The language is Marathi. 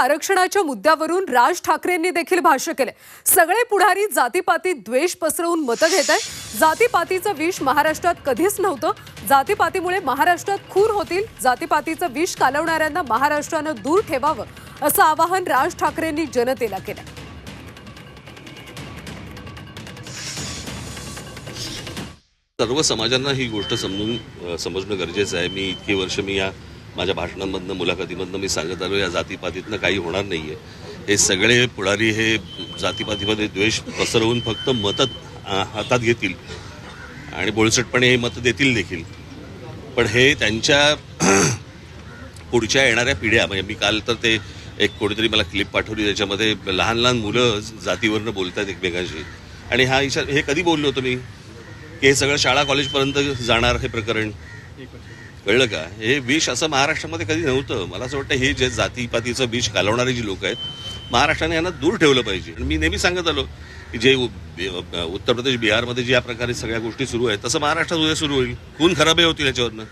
आरक्षणाच्या मुद्द्यावरून राज ठाकरेंनी देखील भाष्य केले सगळे पुढारी जातीपाती द्वेष पसरवून मतं घेत आहेत. जातीपातीचं विष महाराष्ट्रात कधीच नव्हतं. जातीपातीमुळे महाराष्ट्रात खून होतील. जातीपातीचं विष कालवणाऱ्यांना महाराष्ट्रानं दूर ठेवावं असं आवाहन राज ठाकरेंनी जनतेला केलं सर्व समाजांना ही गोष्ट समजून समजणं गरजेचं आहे. मी इतकी वर्ष मी या माझ्या भाषणांमधनं मुलाखतीमधनं मी सांगत आलो या जातीपातीतनं काही होणार नाही आहे हे सगळे पुढारी हे जातीपातीमध्ये द्वेष पसरवून फक्त मतं हातात घेतील. आणि बोळसटपणे हे मतं देतील देखील. पण हे त्यांच्या पुढच्या येणाऱ्या पिढ्या म्हणजे मी काल तर ते एक कोणीतरी मला क्लिप पाठवली त्याच्यामध्ये लहान लहान मुलं जातीवरनं बोलतात एकमेकांशी. आणि हा इशार हे कधी बोललो होतो मी? की हे सगळं शाळा कॉलेजपर्यंत जाणार हे प्रकरण. कळलं का? हे विष असं महाराष्ट्रामध्ये कधी नव्हतं. मला असं वाटतं हे जे जातीपातीचं विष घालवणारे जी लोक आहेत महाराष्ट्राने यांना दूर ठेवलं पाहिजे. मी नेहमी सांगत आलो की जे उत्तर प्रदेश बिहारमध्ये ज्या प्रकारे सगळ्या गोष्टी सुरू आहेत तसं महाराष्ट्रात उद्या सुरू होईल. खून खराबही होतील याच्यावरनं.